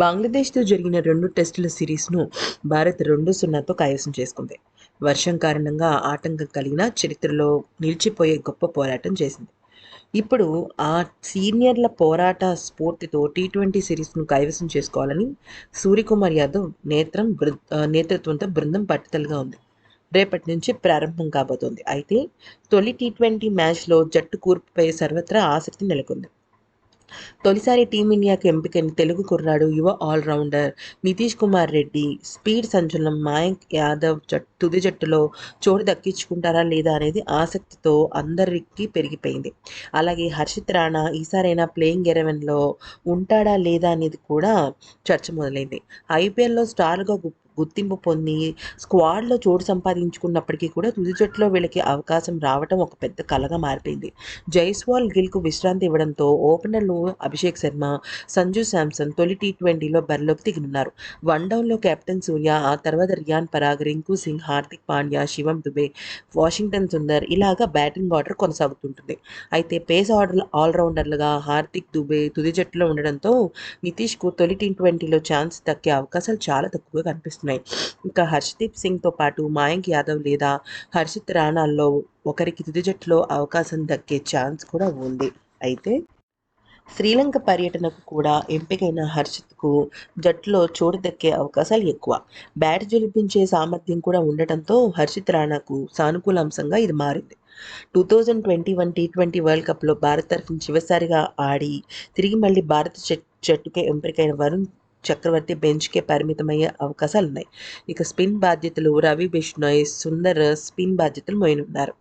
బంగ్లాదేశ్తో జరిగిన రెండు టెస్టుల సిరీస్ను భారత్ రెండు సున్నాతో కైవసం చేసుకుంది. వర్షం కారణంగా ఆటంకం కలిగిన చరిత్రలో నిలిచిపోయే గొప్ప పోరాటం చేసింది. ఇప్పుడు ఆ సీనియర్ల పోరాట స్ఫూర్తితో టీ ట్వంటీ సిరీస్ను కైవసం చేసుకోవాలని సూర్యకుమార్ యాదవ్ నేత్రం బృ నేతృత్వంతో బృందం పట్టుదలగా ఉంది. రేపటి నుంచి ప్రారంభం కాబోతోంది. అయితే తొలి టీ ట్వంటీ మ్యాచ్లో జట్టు కూర్పుపై సర్వత్రా ఆసక్తి నెలకొంది. తొలిసారి టీమిండియాకు ఎంపికైన తెలుగు కుర్రాడు యువ ఆల్రౌండర్ నితీష్ కుమార్ రెడ్డి స్పీడ్ సంచలనం మాయంక్ యాదవ్ జట్ తుది జట్టులో చోటు దక్కించుకుంటారా లేదా అనేది ఆసక్తితో అందరికీ పెరిగిపోయింది. అలాగే హర్షిత్ రాణా ఈసారైనా ప్లేయింగ్ ఎలెవెన్లో ఉంటాడా లేదా అనేది కూడా చర్చ మొదలైంది. ఐపీఎల్లో స్టార్గా గుర్తింపు పొంది స్క్వాడ్లో చోటు సంపాదించుకున్నప్పటికీ కూడా తుది జట్టులో వీళ్ళకి అవకాశం రావడం ఒక పెద్ద కలగా మారిపోయింది. జైస్వాల్ గిల్కు విశ్రాంతి ఇవ్వడంతో ఓపెనర్లు అభిషేక్ శర్మ సంజు శాంసన్ తొలి టీ ట్వంటీలో బరిలోకి దిగనున్నారు. వన్ డౌన్లో కెప్టెన్ సూర్య ఆ తర్వాత రియాన్ పరాగ్ రింకు సింగ్ హార్దిక్ పాండ్యా శివం దుబే వాషింగ్టన్ సుందర్ ఇలాగా బ్యాటింగ్ ఆర్డర్ కొనసాగుతుంటుంది. అయితే పేస్ ఆర్డర్ ఆల్రౌండర్లుగా హార్దిక్ దుబే తుది జట్టులో ఉండడంతో నితీష్కు తొలి టీ ట్వంటీలో ఛాన్స్ దక్కే అవకాశాలు చాలా తక్కువగా కనిపిస్తుంది కనిపిస్తున్నాయి ఇంకా హర్షదీప్ సింగ్తో పాటు మాయంక్ యాదవ్ లేదా హర్షిత్ రాణాల్లో ఒకరికి తుది జట్టులో అవకాశం దక్కే ఛాన్స్ కూడా ఉంది. అయితే శ్రీలంక పర్యటనకు కూడా ఎంపికైన హర్షిత్కు జట్టులో చోటు దక్కే అవకాశాలు ఎక్కువ. బ్యాట్ జలిపించే సామర్థ్యం కూడా ఉండటంతో హర్షిత్ రాణాకు సానుకూల అంశంగా ఇది మారింది. Two thousand twenty one T twenty World కప్లో భారత్ తరఫున చివరిసారిగా ఆడి తిరిగి మళ్ళీ భారత జట్టుకే ఎంపికైన వరుణ్ చక్రవర్తి బెంచ్కే పరిమితమయ్యే అవకాశాలు ఉన్నాయి ఇక స్పిన్ బాధ్యతలు రవి బిష్ణోయ్ సుందర్ స్పిన్ బాధ్యతలు మోయనున్నారు.